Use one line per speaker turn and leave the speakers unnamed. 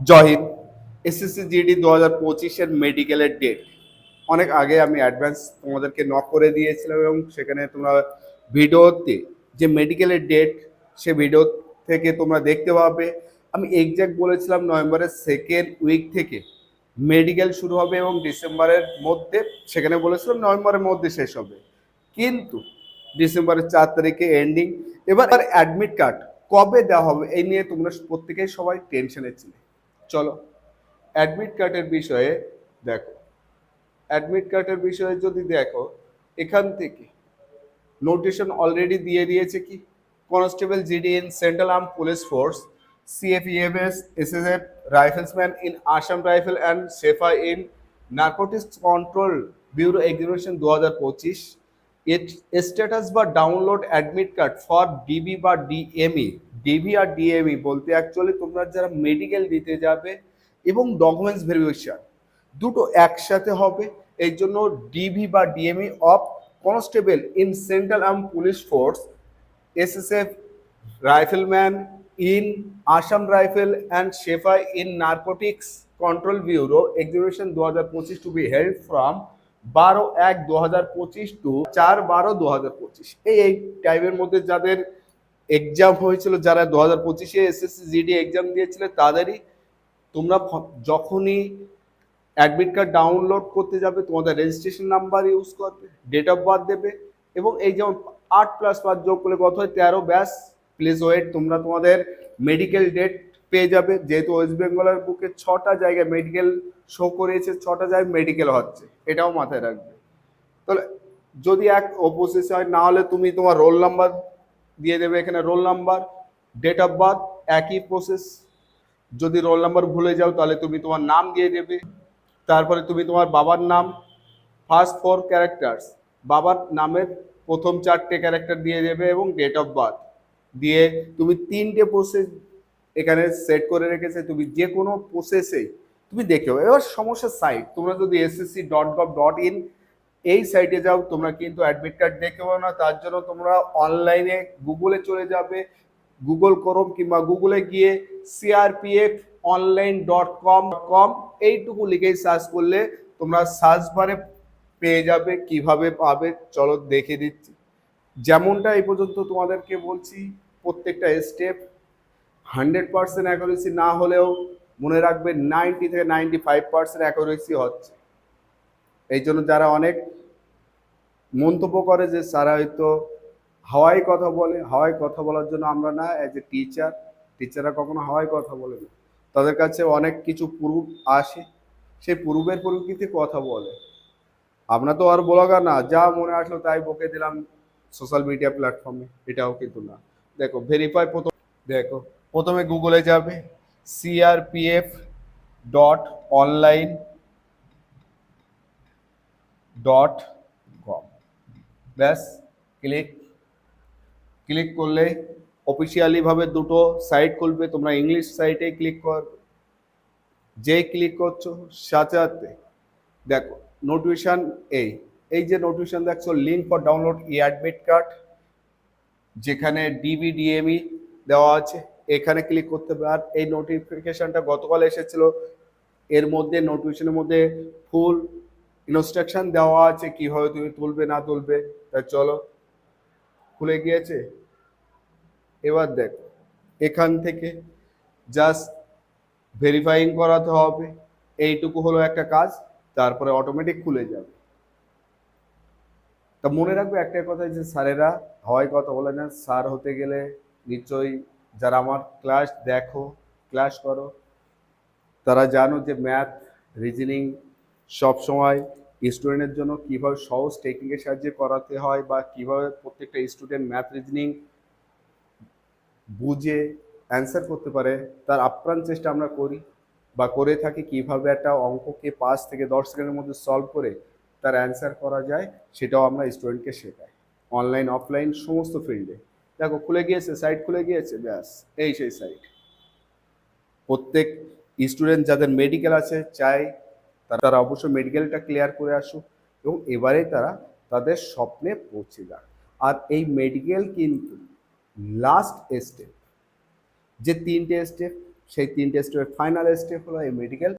জয় Hind. SSC GD দু হাজার পঁচিশের মেডিকেলের ডেট অনেক আগে আমি অ্যাডভান্স তোমাদেরকে নক করে দিয়েছিলাম এবং সেখানে তোমরা ভিডিওতে যে মেডিকেলের ডেট সে ভিডিও থেকে তোমরা দেখতে পাবে। আমি এক্স্যাক্ট বলেছিলাম নভেম্বরের সেকেন্ড উইক থেকে মেডিকেল শুরু হবে এবং ডিসেম্বরের মধ্যে, সেখানে বলেছিলাম নভেম্বরের মধ্যে শেষ হবে। কিন্তু ডিসেম্বরের চার তারিখে এন্ডিং এবার অ্যাডমিট কার্ড কবে দেওয়া হবে, এই নিয়ে তোমরা প্রত্যেকেই সবাই টেনশনে ছিলে। চলো অ্যাডমিট কার্ডের বিষয়ে দেখো। অ্যাডমিট কার্ডের বিষয়ে যদি দেখো, এখান থেকে নোটিশন অলরেডি দিয়ে দিয়েছে কি? Constable GD in central arm police force CFEMS SSF rifleman in Assam rifle and সেফা in narcotics control bureau exhibition দু হাজার পঁচিশ স্ট্যাটাস বা download admit card for DB বা ডিএমই ডিবি আর ডিএমই বলতে অ্যাকচুয়ালি তোমরা যারা মেডিকেল দিতে যাবে এবং ডকুমেন্টস ভেরিফিকেশন দুটো একসাথে হবে। এই জন্য ডিবি বা DME of constable in central arm police force SSF rifleman in Assam rifle and sepoy in narcotics control bureau exhibition দু হাজার পঁচিশ টু বি হেল্ড ফ্রম বারো এক দু হাজার পঁচিশ টু চার বারো দু হাজার পঁচিশ এই টাইমের মধ্যে যাদের এক্সাম হয়েছিল যারা দু হাজার পঁচিশে এসএসসি জিডি এক্সাম দিয়েছিল তাদেরই। তোমরা যখনই অ্যাডমিট কার্ড ডাউনলোড করতে যাবে, তোমাদের রেজিস্ট্রেশন নাম্বার ইউজ করবে ডেট অফ বার্থ দেবে এবং এই যেমন আট প্লাস পাঁচ যোগ করলে কত হয়? তেরো, ব্যাস প্লিজ ওয়েট তোমরা তোমাদের মেডিকেল ডেট পেয়ে যাবে। যেহেতু ওয়েস্ট বেঙ্গলের বুকে ছটা জায়গায় মেডিকেল শো করেছে ছটা জায়গায় মেডিকেল হচ্ছে, এটাও মাথায় রাখবে। তাহলে যদি এক অপোজিস হয় না হলে তুমি তোমার রোল নাম্বার দিয়ে দেবে এখানে roll number date of birth একই প্রসেস যদি রোল নাম্বার ভুলে যাও তাহলে তুমি তোমার নাম দিয়ে দেবে। তারপরে তুমি তোমার বাবার নাম ফার্স্ট ফোর ক্যারেক্টার্স বাবার নামের প্রথম চারটে ক্যারেক্টার দিয়ে দেবে এবং ডেট অফ বার্থ দিয়ে তুমি তিনটে প্রসেস এখানে সেট করে রেখেছে। তুমি যে কোনো প্রসেসেই তুমি দেখে নাও। এবার সমস্যা সাইট তোমরা যদি SSC dot gov dot in এই সাইটে যাও, তোমরা কিন্তু অ্যাডমিট কার্ড দেখে পাও না, তার জন্য তোমরা অনলাইনে গুগলে চলে যাবে। গুগল করম কিংবা গুগলে গিয়ে CRPF online dot com com এইটুকু লিখেই সার্চ করলে তোমরা সার্চ বারে পেয়ে যাবে, কীভাবে পাবে, চলো দেখে দিচ্ছি। যেমনটা এই পর্যন্ত তোমাদেরকে বলছি, প্রত্যেকটা স্টেপ হান্ড্রেড পার্সেন্ট অ্যাকুরেসি না হলেও মনে রাখবে নাইনটি থেকে নাইনটি ফাইভ পার্সেন্ট অ্যাকুরেসি হচ্ছে। এই জন্য যারা অনেক মন্তব্য করে যে স্যার হয়তো হাওয়াই কথা বলে, হাওয়াই কথা বলার জন্য আমরা না অ্যাজ এ টিচার টিচাররা কখনো হাওয়াই কথা বলে না। তাদের কাছে অনেক কিছু প্রুফ আসে, সেই প্রুফের পরিপ্রেক্ষিতে কথা বলে। আমরা তো আর ব্লগার না, যা মনে আসলো তাই বকে দিলাম সোশ্যাল মিডিয়া প্ল্যাটফর্মে এটাও কিন্তু না। দেখো ভেরিফাই প্রথম দেখো, প্রথমে গুগলে যাবে CRPF dot online dot com ব্যাস ক্লিক ক্লিক করলে অফিসিয়ালি ভাবে দুটো সাইট খুলবে। তোমরা ইংলিশ সাইটে ক্লিক কর। যেই ক্লিক করছ, সাথে সাথে দেখো নোটিফিকেশন এই এই যে নোটিফিকেশন দেখছ link for download e admit card যেখানে ডিবিডিএমই দেওয়া আছে, এখানে ক্লিক করতে হবে। আর এই নোটিফিকেশনটা গতকাল এসেছিল, এর মধ্যে নোটিফিকেশনের মধ্যে ফুল ইনস্ট্রাকশন দেওয়া আছে কীভাবে তুমি তুলবে না তুলবে, তা চলো। খুলে গিয়েছে? এবার দেখো, এখান থেকে জাস্ট ভেরিফাইং করাতে হবে। এইটুকু হলো একটা কাজ, তারপরে অটোমেটিক খুলে যাবে। তা মনে রাখবে একটা কথা যে স্যারেরা হওয়াই কথা বলে না, স্যার হতে গেলে নিশ্চয়ই যারা আমার ক্লাস দেখো ক্লাস করো, তারা জানো যে ম্যাথ রিজনিং সবসময় স্টুডেন্টের জন্য কীভাবে সহজ টেকনিকের সাহায্যে করাতে হয় বা কীভাবে প্রত্যেকটা স্টুডেন্ট ম্যাথ রিজনিং বুঝে অ্যান্সার করতে পারে, তার আপ্রাণ চেষ্টা আমরা করি বা করে থাকি কীভাবে একটা অঙ্ককে পাঁচ থেকে দশ সেকেন্ডের মধ্যে সলভ করে তার অ্যান্সার করা যায়, সেটাও আমরা স্টুডেন্টকে শেখাই। অনলাইন অফলাইন সমস্ত ফিল্ডে দেখো, খুলে গিয়েছে সাইট খুলে গিয়েছে, ব্যাস, এই সেই সাইট প্রত্যেক স্টুডেন্ট যাদের মেডিকেল আছে চাই তারা অবশ্যই মেডিকেলটা ক্লিয়ার করে আসুক এবং এবারে তারা তাদের স্বপ্নে পৌঁছে যাক। আর এই মেডিকেল কিন্তু লাস্ট স্টেপ যে তিনটে স্টেপ সেই তিনটে স্টেপের ফাইনাল স্টেপ হলো এই মেডিকেল